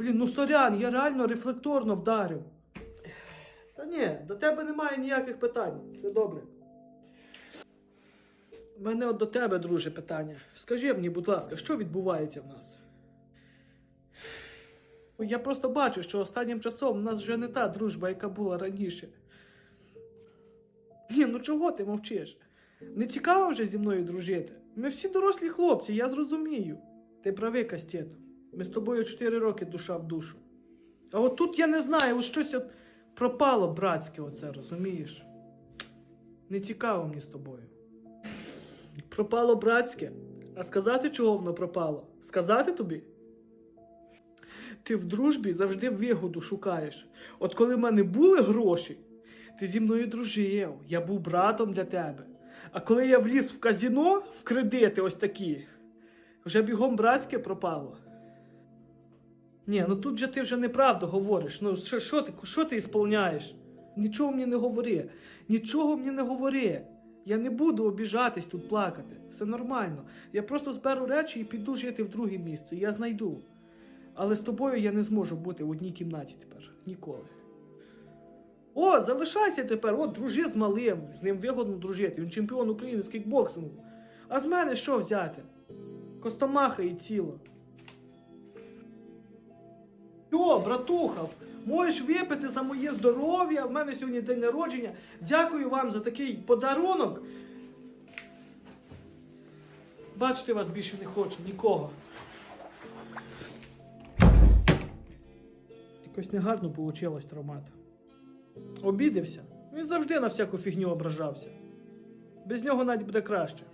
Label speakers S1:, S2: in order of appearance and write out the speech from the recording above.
S1: Блін, ну сорян, я реально рефлекторно вдарив. Та ні, до тебе немає ніяких питань. Все добре. У мене от до тебе, друже, питання. Скажи мені, будь ласка, що відбувається в нас? Я просто бачу, що останнім часом у нас вже не та дружба, яка була раніше. Ні, ну чого ти мовчиш? Не цікаво вже зі мною дружити? Ми всі дорослі хлопці, я зрозумію. Ти правий, Кастєту. Ми з тобою 4 роки душа в душу. А от тут я не знаю, от щось от пропало братське, оце, розумієш? Не цікаво мені з тобою. Пропало братське. А сказати, чого воно пропало? Сказати тобі? Ти в дружбі завжди вигоду шукаєш. От коли в мене були гроші, ти зі мною дружив, я був братом для тебе. А коли я вліз в казіно, в кредити ось такі, вже бігом братське пропало. Ні, ну тут же ти вже неправду говориш. Ну що, що ти, що ти ісполняєш? Нічого мені не говори. Нічого мені не говори. Я не буду обіжатись тут плакати. Все нормально. Я просто зберу речі і піду жити в друге місце. Я знайду. Але з тобою я не зможу бути в одній кімнаті тепер. Ніколи. О, залишайся тепер, от дружи з малим, з ним вигодно дружити. Він чемпіон України з кікбоксингу. А з мене що взяти? Костомаха і тіло. Йо, братуха, можеш випити за моє здоров'я. В мене сьогодні день народження. Дякую вам за такий подарунок. Бачити вас більше не хочу, нікого. Якось негарно вийшло травмат. Обідився. Він завжди на всяку фігню ображався. Без нього навіть буде краще.